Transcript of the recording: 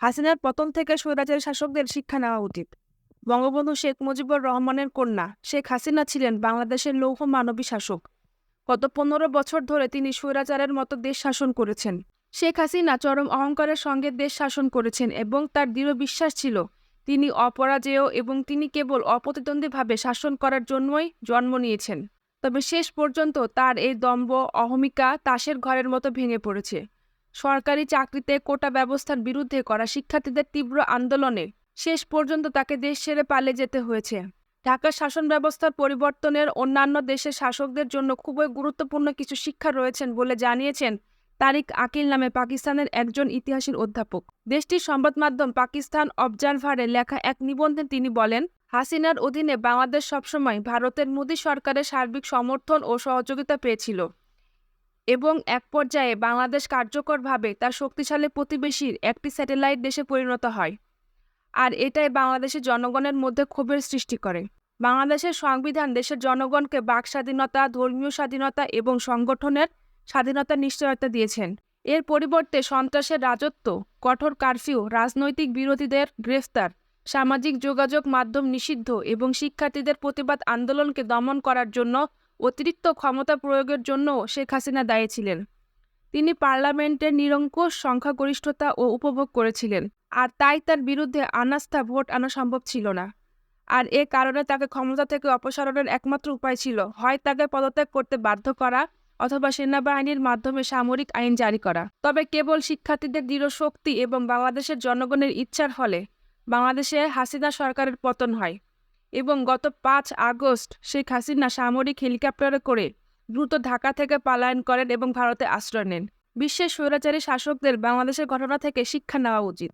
হাসিনার পতন থেকে স্বৈরাচারী শাসকদের শিক্ষা নেওয়া উচিত। বঙ্গবন্ধু শেখ মুজিবুর রহমানের কন্যা শেখ হাসিনা ছিলেন বাংলাদেশের লৌহ মানবী শাসক। গত পনেরো বছর ধরে তিনি স্বৈরাচারের মতো দেশ শাসন করেছেন। শেখ হাসিনা চরম অহংকারের সঙ্গে দেশ শাসন করেছেন এবং তার দৃঢ় বিশ্বাস ছিল, তিনি অপরাজেয় এবং তিনি কেবল অপ্রতিদ্বন্দ্বীভাবে শাসন করার জন্যই জন্ম নিয়েছেন। তবে শেষ পর্যন্ত তার এই দম্ভ, অহমিকা তাসের ঘরের মতো ভেঙে পড়েছে। সরকারি চাকরিতে কোটা ব্যবস্থার বিরুদ্ধে করা শিক্ষার্থীদের তীব্র আন্দোলনে শেষ পর্যন্ত তাকে দেশ ছেড়ে পালিয়ে যেতে হয়েছে। ঢাকার শাসন ব্যবস্থার পরিবর্তনের অন্যান্য দেশের শাসকদের জন্য খুবই গুরুত্বপূর্ণ কিছু শিক্ষা রয়েছেন বলে জানিয়েছেন তারিক আকিল নামে পাকিস্তানের একজন ইতিহাসের অধ্যাপক। দেশটির সংবাদ মাধ্যম পাকিস্তান অবজারভারে লেখা এক নিবন্ধে তিনি বলেন, হাসিনার অধীনে বাংলাদেশ সবসময় ভারতের মোদী সরকারের সার্বিক সমর্থন ও সহযোগিতা পেয়েছিল। এবং এক পর্যায়ে বাংলাদেশ কার্যকরভাবে তার শক্তিশালী প্রতিবেশীর একটি স্যাটেলাইট দেশে পরিণত হয়। আর এটাই বাংলাদেশের জনগণের মধ্যে ক্ষোভের সৃষ্টি করে। বাংলাদেশের সংবিধান দেশের জনগণকে বাক স্বাধীনতা, ধর্মীয় স্বাধীনতা এবং সংগঠনের স্বাধীনতা নিশ্চয়তা দিয়েছেন। এর পরিবর্তে সন্ত্রাসের রাজত্ব, কঠোর কারফিউ, রাজনৈতিক বিরোধীদের গ্রেফতার, সামাজিক যোগাযোগ মাধ্যম নিষিদ্ধ এবং শিক্ষার্থীদের প্রতিবাদ আন্দোলনকে দমন করার জন্য অতিরিক্ত ক্ষমতা প্রয়োগের জন্য শেখ হাসিনা দায়ী ছিলেন। তিনি পার্লামেন্টের নিরঙ্কুশ সংখ্যাগরিষ্ঠতা ও উপভোগ করেছিলেন, আর তাই তার বিরুদ্ধে আনাস্থা ভোট আনা সম্ভব ছিল না। আর এ কারণে তাকে ক্ষমতা থেকে অপসারণের একমাত্র উপায় ছিল, হয় তাকে পদত্যাগ করতে বাধ্য করা অথবা সেনাবাহিনীর মাধ্যমে সামরিক আইন জারি করা। তবে কেবল শিক্ষার্থীদের দৃঢ় শক্তি এবং বাংলাদেশের জনগণের ইচ্ছার ফলে বাংলাদেশে হাসিনা সরকারের পতন হয়। এবং গত পাঁচ আগস্ট শেখ হাসিনা সামরিক হেলিকপ্টারে করে দ্রুত ঢাকা থেকে পালায়ন করেন এবং ভারতে আশ্রয় নেন। বিশ্বের স্বৈরাচারী শাসকদের বাংলাদেশের ঘটনা থেকে শিক্ষা নেওয়া উচিত।